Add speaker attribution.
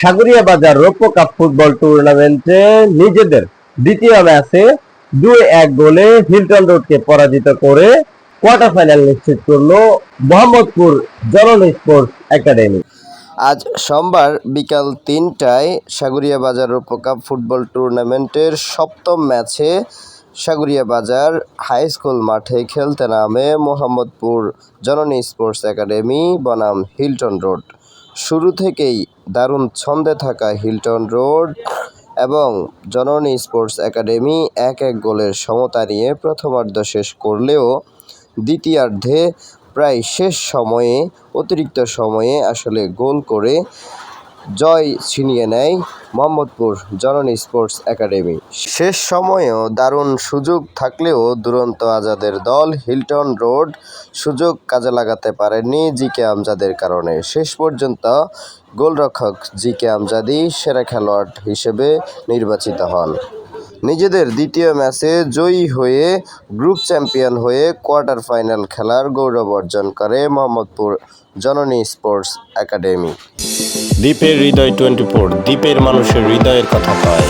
Speaker 1: সাগরিয়া বাজার রৌপ্য cup football টুর্নামেন্টে নিজেদের দ্বিতীয় ম্যাচে দুই এক গোলে হিলটন রোডকে পরাজিত করে কোয়ার্টার ফাইনাল নিশ্চিত করল মোহাম্মদপুর জনন স্পোর্টস একাডেমি।
Speaker 2: আজ সোমবার বিকাল তিনটায় সাগরিয়া বাজার রূপকাপ ফুটবল টুর্নামেন্টের সপ্তম ম্যাচে সাগরিয়া বাজার হাই স্কুল মাঠে খেলতে নামে মোহাম্মদপুর জননী স্পোর্টস একাডেমি, বনাম হিলটন রোড। শুরু থেকেই দারুণ ছন্দে থাকা হিলটন রোড এবং জননী স্পোর্টস একাডেমি এক এক গোলের সমতা নিয়ে প্রথমার্ধ শেষ করলেও দ্বিতীয়ার্ধে প্রায় শেষ সময়ে, অতিরিক্ত সময়ে আসলে গোল করে জয় ছিনিয়ে নেয় মোহাম্মদপুর জননী স্পোর্টস একাডেমি। শেষ সময়েও দারুণ সুযোগ থাকলেও দুরন্ত আজাদের দল হিলটন রোড সুযোগ কাজে লাগাতে পারেনি জি কে আমজাদের কারণে। শেষ পর্যন্ত গোলরক্ষক জি কে আমজাদি সেরা খেলোয়াড় হিসেবে নির্বাচিত হন। নিজেদের দ্বিতীয় ম্যাচে জয়ী হয়ে গ্রুপ চ্যাম্পিয়ন হয়ে কোয়ার্টার ফাইনাল খেলার গৌরব অর্জন করে মোহাম্মদপুর জননী স্পোর্টস একাডেমি।
Speaker 3: দ্বীপের হৃদয় টোয়েন্টি ফোর দ্বীপের মানুষের হৃদয়ের কথা কয়।